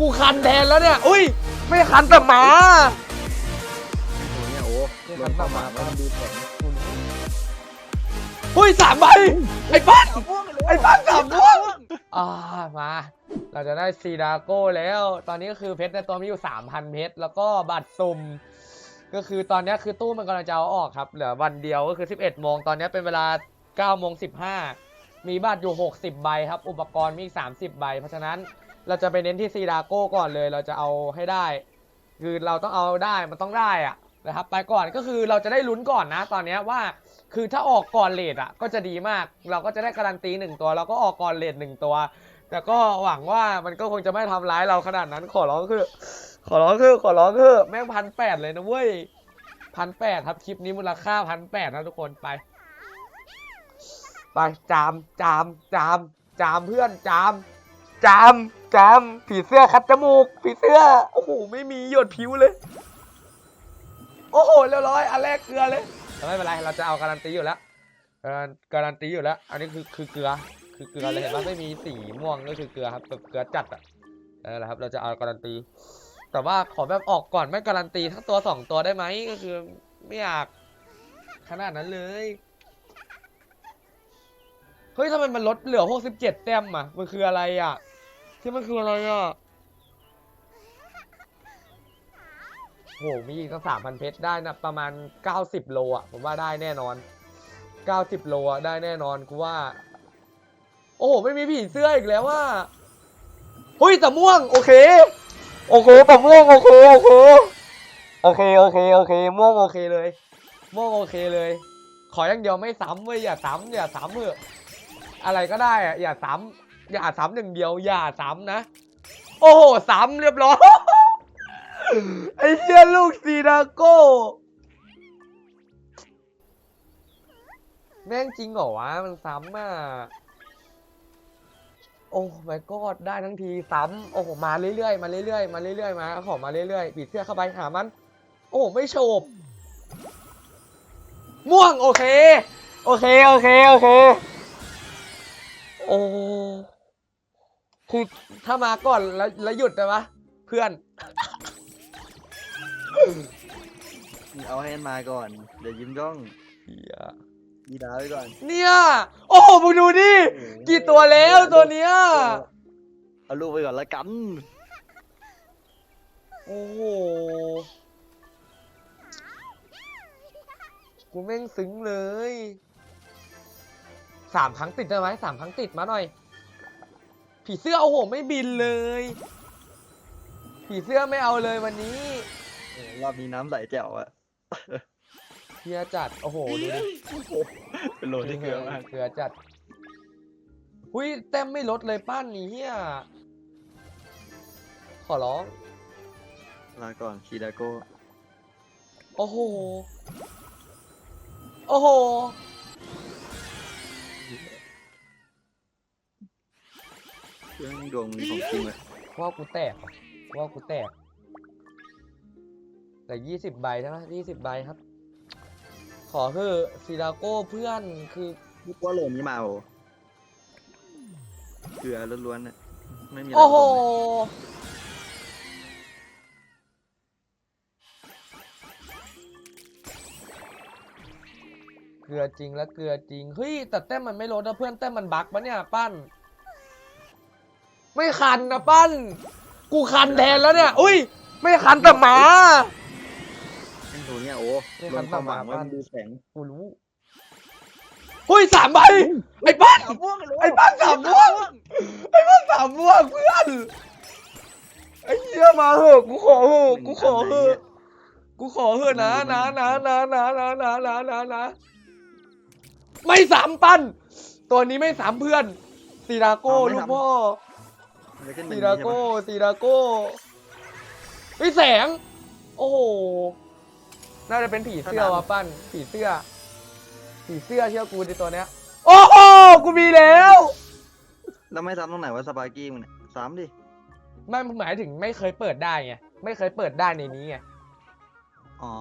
กูคันแทนแล้วเนี่ย อุ้ย ไม่คันแต่หมาเนี่ยโอ้ไม่คันแต่หมามันดูแข็งอุ้ยสามใบ ไอ้ปั้นไอ้ปั้นสามม่วงอ่ามา เราจะได้ซีดาโก้แล้ว ตอนนี้ก็คือเพชรในตัวมีอยู่3,000เพชร แล้วก็บัตรสุ่มก็คือตอนนี้คือตู้มันกำลังจะเอาออกครับ เหลือวันเดียวก็คือ 11โมงตอนนี้เป็นเวลา9โมง15มีบัตรอยู่ 60 ใบครับ อุปกรณ์มีอีก 30 ใบ เพราะฉะนั้น เราจะไปเน้นที่ซีดาโก้ก่อนเลย เราจะเอาให้ได้ คือเราต้องเอาได้มันต้องได้อะนะครับ ไปก่อนก็คือเราจะได้ลุ้นก่อนนะ ตอนนี้ว่า คือถ้าออกก่อนเลทอะ ก็จะดีมาก เราก็จะได้การันตีหนึ่งตัว เราก็ออกก่อนเลทหนึ่งตัว แต่ก็หวังว่ามันก็คงจะไม่ทำร้ายเราขนาดนั้นขอร้องคือ ขอร้องคือขอร้องคือแม่งพันแปดเลยนะเว้ยพันแปดครับคลิปนี้มูลค่าพันแปดนะทุกคนไปไปจามจามจามจามเพื่อนจามจาม จามผีเสื้อคัดจมูก ผีเสื้อ โอ้โห ไม่มีหยดผิวเลย โอ้โห เรียบร้อย อันแรกเกลือเลยแต่ไม่เป็นไร เราจะเอาการันตีอยู่แล้ว การันการันตีอยู่แล้ว อันนี้คือคือเกลือ คือเกลือเลยเห็นว่าไม่มีสีม่วงก็คือเกลือครับแบบเกลือจัดอะนั่นแหละครับ เราจะเอาการันตี แต่ว่าขอแบบออกก่อนไม่การันตีทั้งตัวสองตัวได้ไหมก็คือไม่อยากขนาดนั้นเลย เฮ้ยทำไมมันลดเหลือ 67 แต้มอะ มันคืออะไรอะ ที่มันคืออะไรอะโหมีอีกตั้งสามพันเพชรได้นะประมาณ 90 โลอะผมว่าได้แน่นอน 90 โลอะได้แน่นอนกูว่า โอ้โหไม่มีผีเสื้ออีกแล้วว่าเฮ้ยแต่ม่วง โอเคโอเคแต่ม่วงโอเคโอเคโอเคโอเคโอเคม่วงโอเคเลย ม่วงโอเคเลย ขออย่างเดียวไม่ซ้ำเว้ยอย่าซ้ำอย่าซ้ำเถอะอะไรก็ได้อะอย่าซ้ำ อย่าซ้ำหนึ่งเดียวอย่าซ้ำนะ โอ้โหซ้ำเรียบร้อยไอ้เหี้ยลูกซีดาโก้แม่งจริงเหรอวะมันซ้ำอะโอ้ my god ได้ทั้งทีซ้ำโอ้โหมาเรื่อยๆมาเรื่อยๆมาเรื่อยๆมาขอมาเรื่อยๆปีเสื้อเข้าไปหามัน โอ้ไม่โฉบม่วงโอเค โอเค โอเค โอเค โอ้ คือถ้ามาก่อนแล้วแล้วหยุดได้ปะเพื่อน เอาให้มันมาก่อน เดี๋ยวยิ้มย่องเหี้ยยีดาไว้ก่อนเนี่ย โอ้โหมึงดูดิ กี่ตัวแล้วตัวเนี้ย เอาลูกไปก่อนละกัน โอ้โห กูแม่งซึ้งเลย สามครั้งติดได้ไหมสามครั้งติดมาหน่อย ผีเสื้อโอ้โหไม่บินเลย ผีเสื้อไม่เอาเลยวันนี้เออรอบนี้น้ำใสแจ๋วอะเฮียจัดโอ้โหดูดิเป็นโหลที่เกลือมากเกลือจัดหุยแต้มไม่ลดเลยป้านนี้เฮียขอร้องลาก่อนคีดาโก้โอ้โห โอ้โห เครื่องดวงมีของจริงเลยว่ากูแตกว่ะว่ากูแตก แต่ยี่สิบใบใช่ไหมยี่สิบใบครับ ขอคือซิดาโก้เพื่อนคือนึกว่าโหลนี้มาโอเกลือล้วนๆน่ะไม่มีะไรโอ้โห ผสมเลยเกลือจริงแล้วเกลือจริง เฮ้ย แต่แต้มมันไม่ลดนะเพื่อนแต้มมันบั๊กปะเนี่ย ปั้น ไม่คันนะปั้น กูคันแทนแล้วเนี่ย อุ้ย ไม่คันแต่หมา ไอ้โหเนี่ยโอ้นี่ลคันงความหวังตามมาว่ามันดูแข็งกูรู้เฮ้ยสามใบไอ้ปั้นไอ้ปั้นสามม่วง ไอ้ปั้นสามม่วงเพื่อน ไอ้เหี้ยมาเหอะกูขอเหอะกูขอเหอะกูขอเหอะนะนะนะนะนะนะนะนะนะนะไม่สามปั้น ตัวนี้ไม่สามเพื่อนซีดาโก้ลูกพ่อ แล้วก็หนึ่ซีงดาใช่โก้ปะซีดาโก้เฮ้ยแสง โอ้โห น่าจะเป็นผีเสื้อวะปั้น ผีเสื้อ ผีเสื้อเชื่อกูในตัวเนี้ย โอ้โห กูมีแล้ว แล้วไม่ซ้ำตรงไหนว่าสปาร์กี้มึงเนี่ยซ้ำดิไม่หมายถึงไม่เคยเปิดได้ไง ไม่เคยเปิดได้ในนี้ไง อ๋อ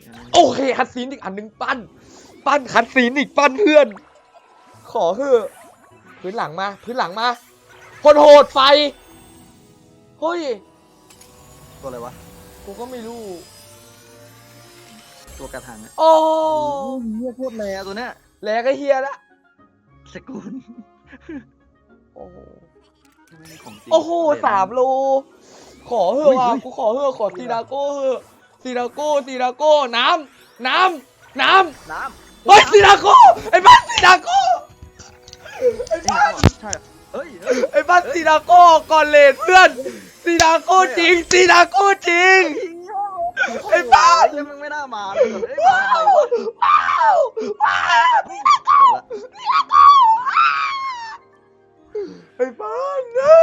เชี่ยโอเคคัดซีนอีกอันหนึงปั้น ปั้นคัดซีนอีกปั้นเพื่อน ขอเถอะพื้นหลังมา พื้นหลังมา โหดโหดไฟ เฮ้ย ตัวอะไรวะ กูก็ไม่รู้ ตัวกระถางอะโอ้เฮียโคตรแรงตัวเนี้ยแหลกก็เฮียละสกุลโอ้โหไม่มีของจริงโอ้โหเลยนะสามโลขอเถเฮ้อะยว่ะเฮ้ยกูขอเถอะขอซีดาโก้เถอะซีดาโก้ซีดาโก้น้ำน้ำน้ำน้ำเฮ้ยซีดาโก้ไอ้บ้านซีดาโก้ไอ้ไอ้บ้านน้ำเหรอใช่ เฮ้ยเฮ้ยไอ้บ้านซีดาโก้ก่อนเลนเพื่อนซีดาโก้จริงซีดาโก้จริง ไอ้บ้า เฮ้ยมึงไม่น่ามาเลยเฮ้ยมาทำไมวะว้าวว้าวจบละไอ้บ้านนะ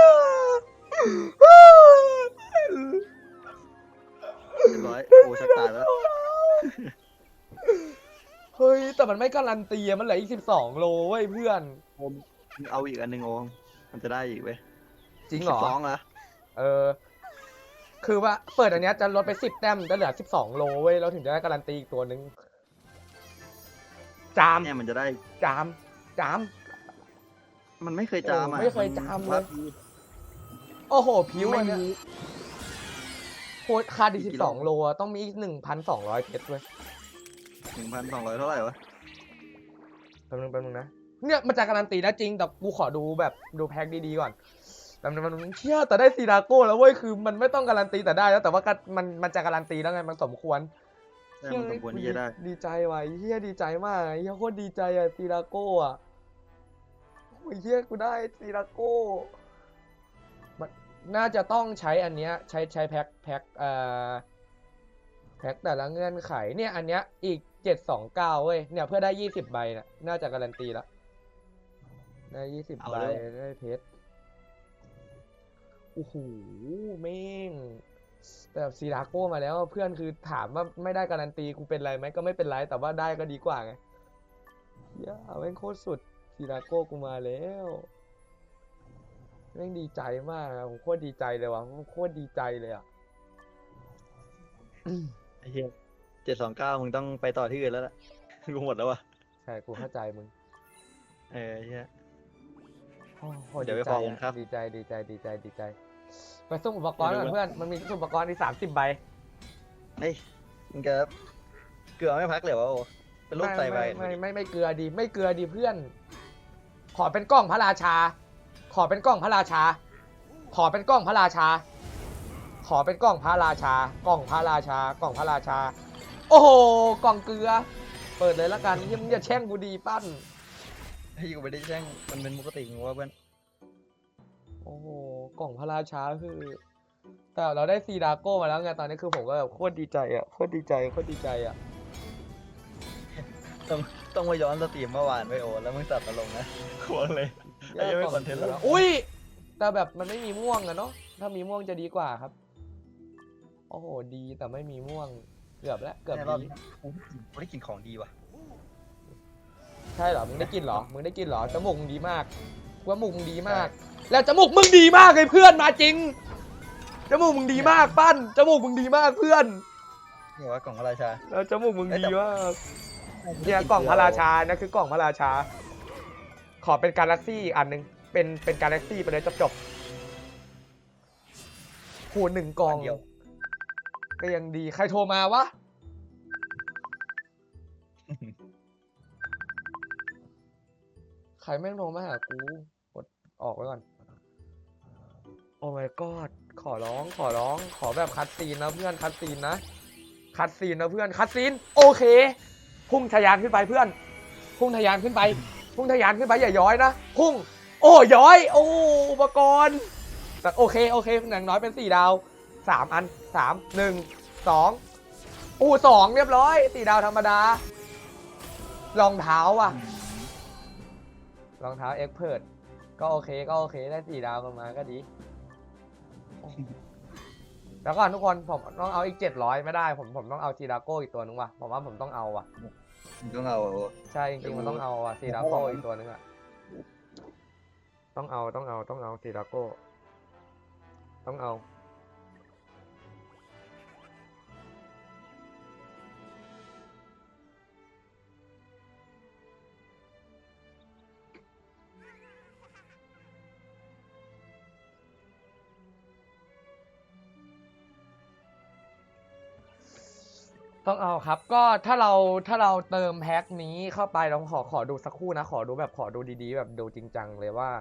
เรียบร้อยโอ้ชักตายแล้วเฮ้ยแต่มันไม่การันตีอะมันเหลืออีกสิบสองโลเว้ยเพื่อนโอม เอาอีกอันหนึ่งโอมมันจะได้อีกเว้ยจริงเหรอ สิบสองเหรอเออ คือว่าเปิดอันเนี้ยจะลดไปสิบแต้มจะเหลือสิบสองโลเว้ยเราถึงจะได้การันตีอีกตัวนึงจาม เนี่ยมันจะได้ จาม จาม มันไม่เคยจามอะโอ้ไม่เคยจามเลยโอ้โห ผิวอันเนี้ยโคตรคาดอีกสิบสองโลอะต้องมีอีกหนึ่งพันสองร้อยเพชรเว้ยหนึ่งพันสองร้อยเท่าไหร่วะ แป๊บนึงแป๊บนึงนะ เนี่ยมันจะการันตีนะจริงแต่กูขอดูแบบดูแพ็คดีๆก่อนแป๊บนึงแป๊บนึงเชื่อแต่ได้ซีดาโก้แล้วเว้ยคือมันไม่ต้องการันตีแต่ได้แล้วแต่ว่าก็มันมันจะการันตีแล้วไงมันสมควรใช่มันสมควรที่จะได้ดีใจว่ะเฮียดีใจมากเฮียโคตรดีใจอะซีดาโก้อะโอ้ยเฮียกูได้ซีดาโก้มันน่าจะต้องใช้อันเนี้ยใช้ใช้แพ็คแพ็คเอ่อแพ็คแต่ละเงื่อนไขเนี่ยอันเนี้ยอีกเจ็ดสองเก้าเว้ยเนี่ยเพื่อได้ยี่สิบใบน่ะน่าจะการันตีแล้ว ได้ยี่สิบเอาใบเลย ได้เพชรโอ้โหแม่งแต่ซีดาโก้มาแล้วเพื่อนคือถามว่าไม่ได้การันตีกูเป็นไรไหมก็ไม่เป็นไรแต่ว่าได้ก็ดีกว่าไงย่าแม่งโคตรสุดซีดาโก้กูมาแล้วแม่งดีใจมากอะผมโคตรดีใจเลยว่ะผมโคตรดีใจเลยอะ ไอ้เหี้ยเจ็ดสองเก้ามึงต้องไปต่อที่อื่นแล้วล่ะ กูหมดแล้ววะใช่กูเข้าใจมึง เออไอ้เหี้ย โอ้โหเดี๋ยวไปใจพออะครับ ดีใจดีใจดีใจดีใจ ไปส่งอุปกรณ์ก่อนเดี๋ยวดูเพื่อน มันมีอุปกรณ์ที่สามสิบใบเฮ้ยมึงจะเกลือไม่พักเลยวะโอเป็นรูปใส่ใบไม่ไม่ไม่ไม่เกลือดี ไม่เกลือดีเพื่อน ขอเป็นกล้องพระราชา ขอเป็นกล้องพระราชา ขอเป็นกล้องพระราชา ขอเป็นกล้องพระราชา กล้องพระราชากล้องพระราชา โอ้โหกล่องเกลือ เปิดเลยละกันเหี้ยมึงอย่าแช่งกูดีปั้น ไอ้กูไม่ได้แช่งมันเป็นปกติของว่าเพื่อนโอ้โห กล่องพระราชาคือ แต่เราได้ซีดาโก้มาแล้วไงตอนนี้คือผมก็แบบโคตรดีใจอะโคตรดีใจโคตรดีใจอะต้องต้องมาย้อนสตรีมเมื่อวานไว้โอแล้วมึงตัดมาลงนะควงเลยไอ้ยังไม่คอนเทนต์แล้ว อุ้ยแต่แบบมันไม่มีม่วงอะเนาะถ้ามีม่วงจะดีกว่าครับ โอ้โหดีแต่ไม่มีม่วงเกือบแล้วเกือบเนี่ยรอบดีนี้กูได้กินของดีว่ะใช่เหรอ มึงได้กินเหรอ มึงได้กินเหรอ จมูกมึงดีมากกูว่าจมูกมึงดีมาก แล้วจมูกมึงดีมากเลยเพื่อนมาจริง จมูกมึงดีมากปั้น จมูกมึงดีมากเพื่อน นี่ว่ากล่องพระราชาแล้วจมูกมึงเอ้ยดีแต่มากเนี่ยกล่องพระราชานะคือกล่องพระราชา ขอเป็นกาแล็กซี่อีกอันหนึ่งเป็นเป็นกาแล็กซี่ไปเลยจบจบๆโหหนึ่งกล่องอันเดียวก็ยังดี ใครโทรมาวะ รแม่งโทรมาหากู กดออกไว้ก่อน โอ้ my god ขอร้อง ขอร้อง ขอแบบคัดซีนนะเพื่อน คัดซีนนะ คัดซีนนะเพื่อน คัดซีน โอเค พุ่งทะยานขึ้นไปเพื่อน พุ่งทะยานขึ้นไป พุ่งทะยานขึ้นไปอย่าย้อยนะ พุ่ง โอ้ย้อย โอ้ อุปกรณ์ แต่โอเค โอเคอย่างน้อยเป็นสี่ดาวสามอันสามหนึ่งสองอู้สองเรียบร้อยสี่ดาวธรรมดารองเท้าว่ะ รองเท้าเอ็กเพิร์ดก็โอเคก็โอเคได้สี่ดาวกันมาก็ดี แล้วก่อนทุกคนผมต้องเอาอีกเจ็ดร้อยไม่ได้ ผมผมต้องเอาจีดาโก้อีกตัวนึงว่ะผมว่าผมต้องเอาว่ะมึงต้องเอาโอใช่จริงๆมันต้องเอาอะซีดาโก้อีกตัวนึงอะ ต้องเอาต้องเอาต้องเอาซีดาโก้ ต้องเอา ต้องเอาครับ ก็ถ้าเราถ้าเราเติมแพ็คนี้เข้าไปเราขอขอดูสักครู่นะ ขอดูแบบขอดูดีๆ แบบดูจริงจังเลยว่า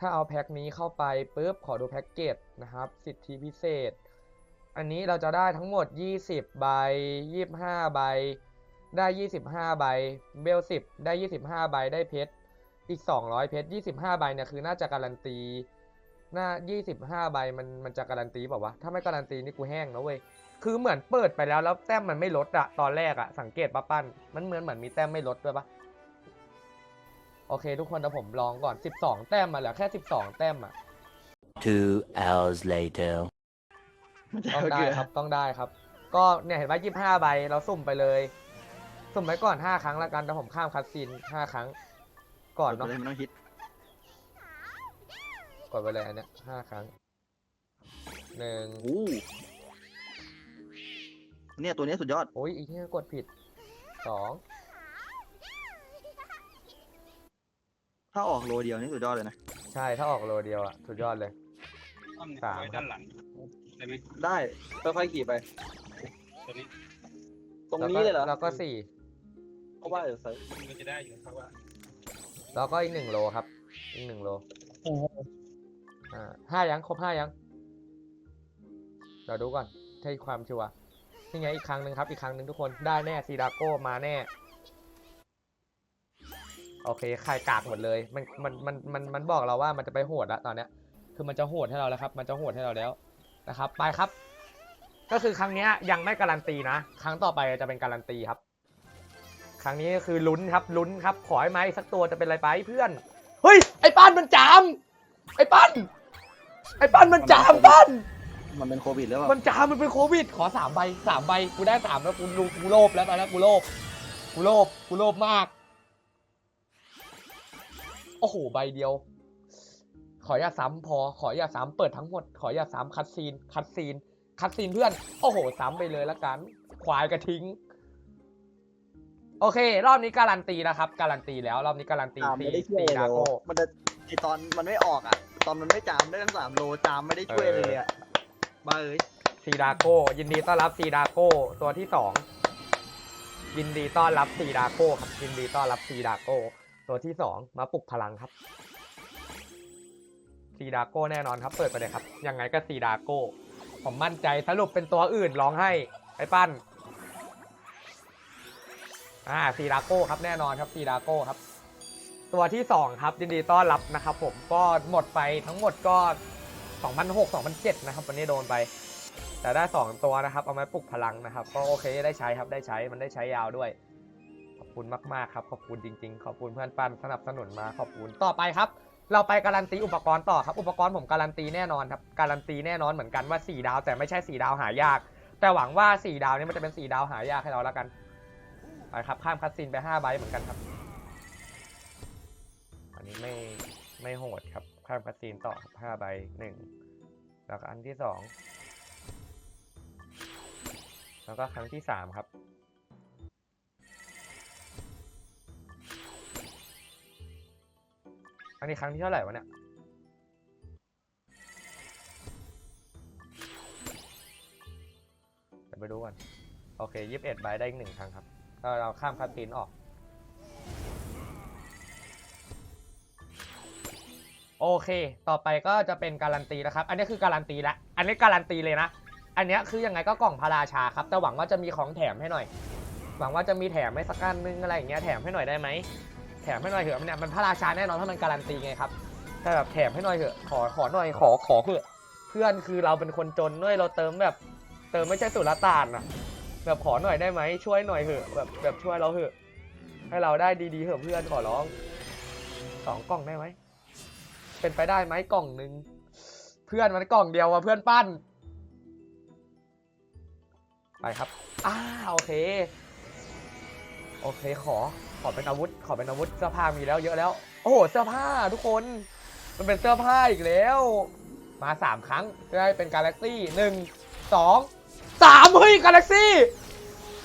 ถ้าเอาแพ็คนี้เข้าไปปุ๊บขอดูแพ็กเกจนะครับ สิทธิพิเศษ อันนี้เราจะได้ทั้งหมด 20 ใบ 25 ใบ ได้ 25 ใบ เบล 10 ได้ 25 ใบ ได้เพชร อีก 200 เพชร 25 ใบเนี่ยคือน่าจะการันตีน่า25 ใบมันมันจะการันตีเปล่าวะ ถ้าไม่การันตีนี่กูแห้งนะเว้ย คือเหมือนเปิดไปแล้วแล้วแต้มมันไม่ลดอะตอนแรกอะสังเกตปะปั้นมันเหมือนเหมือนมีแต้มไม่ลดด้วยปะโอเค ทุกคนเดี๋ยวผมลองก่อน 12 แต้มมาเหลือแค่ 12 แต้มอะ Two hours later. มันจะต้องเอาได้เกลือครับต้องได้ครับ ก็เนี่ยเห็นว่ายี่ห้าใบเราสุ่มไปเลย สุ่มไปก่อนห้าครั้งแล้วกันแต่ผมข้ามคัดซีนห้าครั้ง ก่อนกดเนาะไปเลยมันต้องฮิตกดไปเลยอันเนี้ยห้าครั้งหนึ่งโอ้ เนี่ยตัวเนี้ยสุดยอด โอ้ยอีกที่กดผิดสองถ้าออกโลเดียวนี่สุดยอดเลยนะ ใช่ถ้าออกโลเดียวอะสุดยอดเลย ต้นเนี่ยสาม ไว้ด้านหลังได้ไหมได้ค่อยๆขี่ไป ตัวนี้ตรงนี้เลยเหรอแล้วก็สี่เพราะว่าเดี๋ยวใส่มันจะได้อยู่ครับว่าแล้วก็อีกหนึ่งโลครับ อีกหนึ่งโลอ่าห้ายังครบห้ายังเดี๋ยวดูก่อนให้ความชัวร์ นี่ไงอีกครั้งหนึ่งครับอีกครั้งหนึ่งทุกคนได้แน่ซีดาโก้มาแน่ โอเคใครกากหมดเลย มันมันมันมันมันบอกเราว่ามันจะไปโหดละตอนเนี้ย คือมันจะโหดให้เราแล้วครับ มันจะโหดให้เราแล้วนะครับ ไปครับ ก็คือครั้งเนี้ยยังไม่การันตีนะ ครั้งต่อไปจะเป็นการันตีครับ ครั้งนี้ก็คือลุ้นครับลุ้นครับ ขอให้ไม้สักตัวจะเป็นอะไรไปเพื่อนเฮ้ยไอ้ป้านมันจามไอ้ป้านไอ้ป้านมันจามป้าน มันเป็นโควิดหรือเปล่ามันจามมันเป็นโควิด ขอสามใบสามใบกูได้สามแล้วกูกูกูโลภแล้วตอนนี้กูโลภกูโลภกูโลภมาก โอ้โหใบเดียว ขออย่าตซ้ำพอ ขออย่าตซ้ำเปิดทั้งหมด ขออย่าตซ้ำคัดซีน คัดซีน คัดซีนเพื่อน โอ้โหซ้ำไปเลยละกัน ควายกระทิ้ง โอเค รอบนี้การันตีนะครับ การันตีแล้ว รอบนี้การันตีจามซีไม่ได้ช่วยซีเลดายโก้มันจะไอตอนมันไม่ออกอะ ตอนมันไม่จามได้ทั้งสามโลจามไม่ได้ช่วยเลยอะ บ้าเอ้ยซีดาโก้ยินดีต้อนรับซีดาโก้ตัวที่สองยินดีต้อนรับซีดาโก้ครับยินดีต้อนรับซีดาโก้ตัวที่สองมาปลุกพลังครับซีดาโก้แน่นอนครับ เปิดไปเลยครับ ยังไงก็ซีดาโก้ ผมมั่นใจสรุปเป็นตัวอื่นร้องให้ไอ้ปั้นอ่าซีดาโก้ครับแน่นอนครับซีดาโก้ครับ ตัวที่สองครับยินดีต้อนรับนะครับ ผมก็หมดไปทั้งหมดก็ 2006 2007 นะครับวันนี้โดนไป แต่ได้ 2 ตัวนะครับ เอามาปลุกพลังนะครับ ก็โอเคได้ใช้ครับได้ใช้มันได้ใช้ยาวด้วย ขอบคุณมากๆครับ ขอบคุณจริง ๆ ขอบคุณเพื่อนปันสนับสนุนมาขอบคุณต่อไปครับ เราไปการันตีอุปกรณ์ต่อครับ อุปกรณ์ผมการันตีแน่นอนครับการันตีแน่นอนเหมือนกันว่า 4 ดาว แต่ไม่ใช่ 4 ดาวหายาก แต่หวังว่า 4 ดาวนี้มันจะเป็น 4 ดาวหายากให้เราแล้วกันไปครับข้ามคัสซินไป5ใบเหมือนกันครับ อันนี้ไม่ไม่โหดครับ ข้ามคัสซีนต่อห้าใบหนึ่งแล้วก็อันที่สองแล้วก็ครั้งที่สามครับ อันนี้ครั้งที่เท่าไหร่วะเนี่ยเดี๋ยวไปดูกันโอเคยี่สิบเอ็ดใบได้อีกหนึ่งครั้งครับเราเราข้ามคัสซีนออก โอเค ต่อไปก็จะเป็นการันตีนะครับ อันนี้คือการันตีแล้วอันนี้การันตีเลยนะ อันนี้คือยังไงก็กล่องพระราชาครับ แต่หวังว่าจะมีของแถมให้หน่อย หวังว่าจะมีแถมให้สักอันนึงอะไรอย่างเงี้ย แถมให้หน่อยได้ไหม แถมให้หน่อยเถอะเนี่ยมันพระราชาแน่นอนถ้ามันการันตีไงครับแต่แบบแถมให้หน่อยเถอะ ขอ ขอหน่อย ขอ ขอเถอะ เพื่อนคือเราเป็นคนจนด้วย เราเติมแบบ เติมไม่ใช่สุรต่านอะแบบขอหน่อยได้ไหม ช่วยหน่อยเถอะ แบบ แบบช่วยเราเถอะ ให้เราได้ดีๆเถอะเพื่อนขอร้อง สองกล่องได้ไหม เป็นไปได้ไหมกล่องหนึ่งเพื่อนมันกล่องเดียวอะเพื่อนปั้น ไปครับอ้าโอเค โอเคขอขอเป็นอาวุธ ขอเป็นอาวุธเสื้อผ้ามีแล้วเยอะแล้ว โอ้โหเสื้อผ้าทุกคน มันเป็นเสื้อผ้าอีกแล้ว มาสามครั้งได้เป็นกาแล็กซี่หนึ่งสองสามเฮ้ยกาแล็กซี่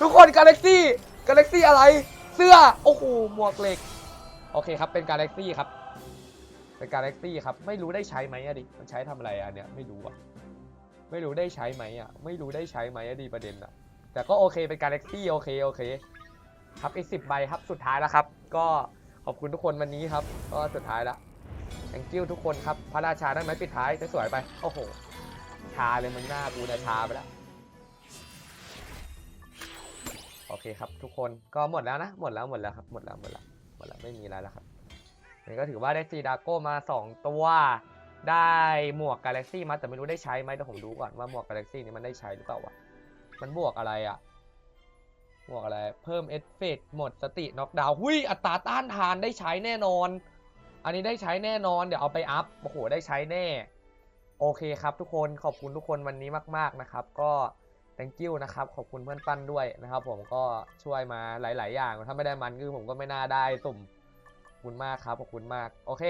ทุกคนกาแล็กซี่กาแล็กซี่อะไร เสื้อ โอ้โหหมวกเหล็ก โอเคครับเป็นกาแล็กซี่ครับ เป็นกาแล็กซี่ครับ ไม่รู้ได้ใช้ไหมอะดิ มันใช้ทำอะไรอะเนี่ยไม่รู้อะไม่รู้ได้ใช้ไหมอะไม่รู้ได้ใช้ไหมอะดิประเด็นอะแต่ก็โอเคเป็นกาแล็กซี่โอเคโอเค ครับอีกสิบใบครับสุดท้ายแล้วครับ ก็ขอบคุณทุกคนวันนี้ครับ ก็สุดท้ายแล้ว thank you ทุกคนครับพระราชาได้ไหมปิดท้ายสวยไปโอ้โหชาเลยมันหน้ากูเนี่ยชาไปแล้วโอเคครับทุกคนก็หมดแล้วนะ หมดแล้วหมดแล้วครับหมดแล้วหมดแล้วหมดแล้วไม่มีอะไรแล้วครับ นี่ก็ถือว่าได้ซีดาโก้มา 2 ตัว ได้หมวกกาแล็กซี่มาแต่ไม่รู้ได้ใช้ไหมเดี๋ยวผมดูก่อนว่าหมวกกาแล็กซี่นี่มันได้ใช้หรือเปล่าวะมันบวกอะไรอะบวกอะไร เพิ่มเอฟเฟกต์หมดสติน็อกดาวน์หุยอัตราต้านทานได้ใช้แน่นอน อันนี้ได้ใช้แน่นอน เดี๋ยวเอาไปอัพโอ้โหได้ใช้แน่ โอเคครับทุกคนขอบคุณทุกคนวันนี้มาก ๆนะครับ ก็ thank you นะครับ ขอบคุณเพื่อนปั้นด้วยนะครับ ผมก็ช่วยมาหลาย ๆ อย่าง ถ้าไม่ได้มันคือผมก็ไม่น่าได้สุ่ม คุณมากครับขอบคุณมากโอเค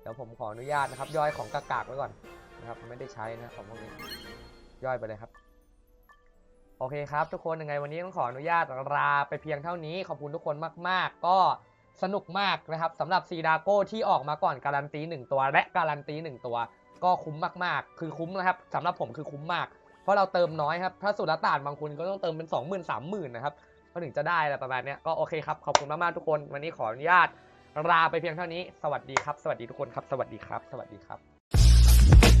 เดี๋ยวผมขออนุญาตนะครับ ย่อยของกากๆไว้ก่อนนะครับไม่ได้ใช้นะของพวกนี้ย่อยไปเลยครับ โอเคครับ ทุกคนยังไงวันนี้ต้องขออนุญาตลาไปเพียงเท่านี้ขอบคุณทุกคนมาก ๆ ก็สนุกมากนะครับสำหรับซีดาโก้ที่ออกมาก่อนการันตีหนึ่งตัว และการันตีหนึ่งตัว ก็คุ้มมากๆ คือคุ้มนะครับสำหรับผมคือคุ้มมาก เพราะเราเติมน้อยครับถ้าสุดละตานบางคนก็ต้องเติมเป็น 2 0 0 0 0 3 0,000นะครับก็ถึงจะได้อะไรประมาณนี้ก็โอเคครับขอบคุณมากๆทุกคน วันนี้ขออนุญาต ลาไปเพียงเท่านี้ สวัสดีครับ สวัสดีทุกคนครับ สวัสดีครับ สวัสดีครับ